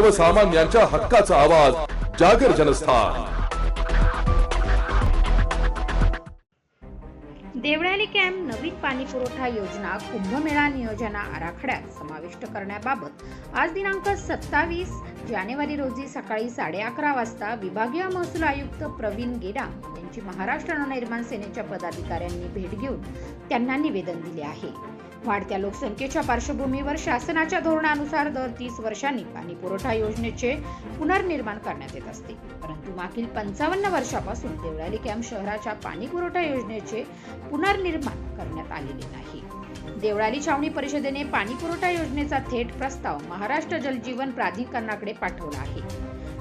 सर्वसामान्यांच्या हक्काचा आवाज जागर जनस्थान. देवळाली कॅम्प नवीन पाणी पुरवठा योजना कुंभमेळा नियोजना आराखड्यात समाविष्ट करण्याबाबत आज दिनांक सत्तावीस जानेवारी रोजी सकाळी साडे अकरा वाजता विभागीय महसूल आयुक्त प्रवीण गेडाम यांची महाराष्ट्र नवनिर्माण सेनेच्या पदाधिकाऱ्यांनी भेट घेऊन त्यांना निवेदन दिले आहे. वाढत्या लोकसंख्येच्या पार्श्वभूमीवर शासनाच्या धोरणानुसार दर तीस वर्षांनी पाणी पुरवठा योजनेचे पुनर्निर्माण करण्यात येत असते. परंतु मागील पंचावन्न वर्षापासून देवळाली कॅम्प शहराच्या पाणी पुरवठा योजनेचे पुनर्निर्माण करण्यात आलेले नाही. देवळाली छावणी परिषदेने पाणी पुरवठा योजनेचा थेट प्रस्ताव महाराष्ट्र जलजीवन प्राधिकरणाकडे पाठवला आहे.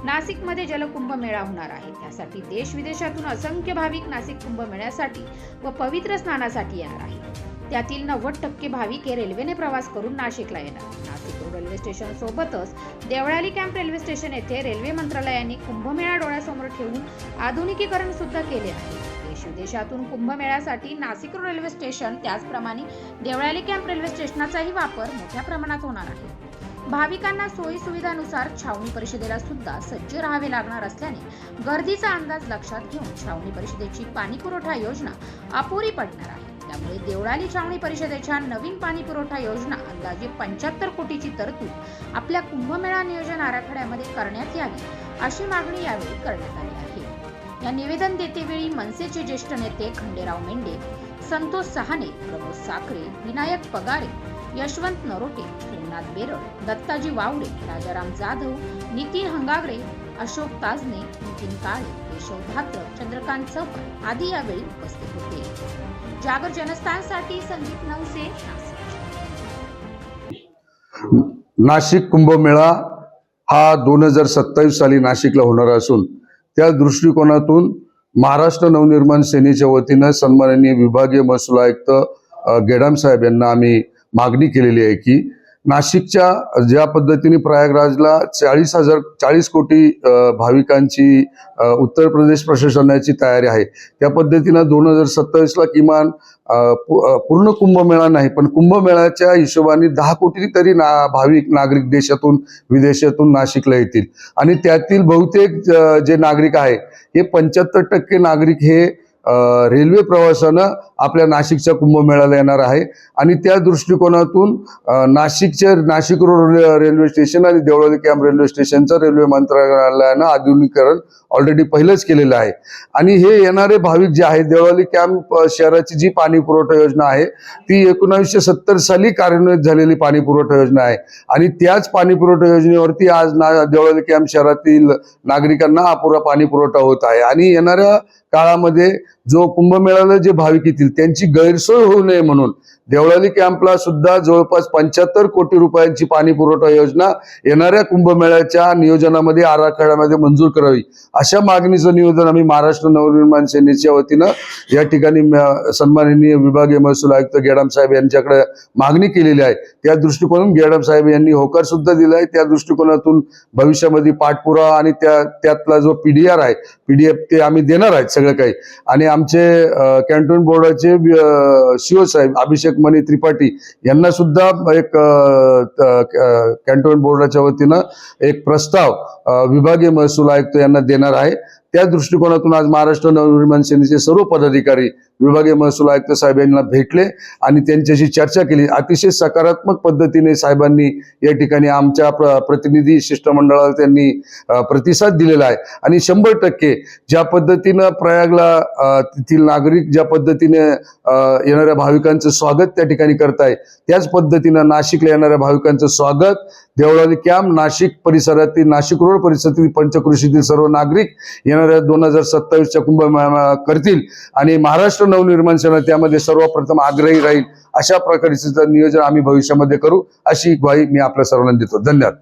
नाशिकमध्ये जलकुंभ मेळा होणार आहे. त्यासाठी देश विदेशातून असंख्य भाविक नाशिक कुंभ मेळ्यासाठी व पवित्र स्नानासाठी येणार आहे त्यातील नव्वद टक्के भाविक हे रेल्वेने प्रवास करून नाशिकला येणार. नाशिक रेल्वे स्टेशन सोबतच देवळाली कॅम्प रेल्वे स्टेशन येथे रेल्वे मंत्रालयाने कुंभमेळा डोळ्यासमोर ठेवून आधुनिकीकरण सुद्धा केले आहे. देश विदेशातून कुंभमेळ्यासाठी नाशिक रेल्वे स्टेशन त्याचप्रमाणे देवळाली कॅम्प रेल्वे स्टेशनाचाही वापर मोठ्या प्रमाणात होणार आहे. भाविकांना सोयी सुविधानुसार छावणी परिषदेला सुद्धा सज्ज राहावे लागणार असल्याने गर्दीचा अंदाज लक्षात घेऊन छावणी परिषदेची पाणी पुरवठा योजना अपुरी पडणार आहे. त्यामुळे देवळाली छावणी परिषदेच्या नवीन पाणी पुरवठा योजना अंदाजे पंच्याहत्तर कोटीची तरतूद आपल्या कुंभमेळा नियोजन आराखड्यामध्ये करण्यात यावी अशी मागणी यावेळी करण्यात आली आहे. या निवेदन देतेवेळी मनसेचे ज्येष्ठ नेते खंडेराव मेंढे संतोष सहाने प्रमोद साखरे विनायक पगारे यशवंत नरोटे सोमनाथ बेरड दत्ताजी वावडे राजाराम जाधव नितीन हंगागरे अशोक ताजने नितीन काळे केशव धात्र चंद्रकांत चव्हाण आदी यावेळी उपस्थित होते. जागर जनस्थानसाठी संदीप नवसे नाशिक. कुंभमेळा हा दोन हजार सत्तावीस साली नाशिकला होणार असून त्या दृष्टिकोनातून महाराष्ट्र नवनिर्माण सेनेच्या वतीनं सन्माननीय विभागीय महसूल आयुक्त गेडाम साहेब यांना आम्ही मागणी केलेली आहे की नाशिकच्या ज्या पद्धतीने प्रयागराजला चाळीस हजार चाळीस कोटी भाविकांची उत्तर प्रदेश प्रशासनाची तयारी आहे. त्या पद्धतीनं दोन हजार सत्तावीसला किमान पूर्ण कुंभमेळा नाही पण कुंभमेळ्याच्या हिशोबाने दहा कोटी तरी ना भाविक नागरिक देशातून विदेशातून नाशिकला येतील. आणि त्यातील बहुतेक जे नागरिक आहे हे पंच्याहत्तर टक्के नागरिक हे रेल्वे प्रवासानं आपल्या नाशिकच्या कुंभमेळ्याला येणार आहे. आणि त्या दृष्टिकोनातून नाशिकचे नाशिक रोड रे- रेल्वे स्टेशन आणि देवळाली कॅम्प रेल्वे स्टेशनचं रेल्वे मंत्रालयानं आधुनिकीकरण ऑलरेडी पहिलंच केलेलं आहे. आणि हे येणारे भाविक जे आहेत देवळाली कॅम्प शहराची जी पाणी पुरवठा योजना आहे ती एकोणावीसशे सत्तर साली कार्यान्वित झालेली पाणी पुरवठा योजना आहे. आणि त्याच पाणी पुरवठा योजनेवरती आज ना देवळाली कॅम्प शहरातील नागरिकांना अपुरा पाणी पुरवठा होत आहे. आणि येणाऱ्या काळामध्ये जो कुंभमेळ्याला जे भाविक येतील त्यांची गैरसोय होऊ नये म्हणून देवळाली कॅम्पला सुद्धा जवळपास पंच्याहत्तर कोटी रुपयांची पाणी पुरवठा योजना येणाऱ्या कुंभमेळ्याच्या नियोजनामध्ये आराखड्यामध्ये मंजूर करावी. अशा मागणीचं निवेदन आम्ही महाराष्ट्र नवनिर्माण सेनेच्या वतीनं या ठिकाणी सन्माननीय विभागीय महसूल आयुक्त गेडाम साहेब यांच्याकडे मागणी केलेली आहे. त्या दृष्टिकोनातून गेडाम साहेब यांनी होकार सुद्धा दिला आहे. त्या दृष्टिकोनातून भविष्यामध्ये पाठपुरावा आणि त्या त्यातला जो पीडीआर आहे पीडीएफ ते आम्ही देणार आहेत सगळं काही. आणि आमचे कॅन्टोन बोर्डाचे सीओ साहेब अभिषेक मणी त्रिपाठी यांना सुद्धा एक कॅन्टोन बोर्डाच्या वतीनं एक प्रस्ताव विभागीय महसूल आयुक्त यांना देणार आहे. त्या दृष्टिकोनातून आज महाराष्ट्र नवनिर्माण सेनेचे सर्व पदाधिकारी विभागीय महसूल आयुक्त साहेब यांना भेटले आणि त्यांच्याशी चर्चा केली. अतिशय सकारात्मक पद्धतीने साहेबांनी या ठिकाणी आमच्या प्र- प्रतिनिधी शिष्टमंडळाला त्यांनी प्रतिसाद दिलेला आहे. आणि शंभर टक्के ज्या पद्धतीनं प्रयागला तेथील नागरिक ज्या पद्धतीने येणाऱ्या भाविकांचं स्वागत त्या ठिकाणी करताय त्याच पद्धतीनं नाशिकला येणाऱ्या भाविकांचं स्वागत. देवळाली कॅम्प नाशिक परिसरातील नाशिक रोड परिसरातील पंचकृषीतील सर्व नागरिक येणाऱ्या दोन हजार सत्तावीसच्या कुंभ करतील. आणि महाराष्ट्र नवनिर्माण सेना त्यामध्ये सर्वप्रथम आग्रही राहील. अशा प्रकारचं नियोजन आम्ही भविष्यामध्ये करू. अशी ग्वाही मी आपल्या सर्वांना देतो. धन्यवाद.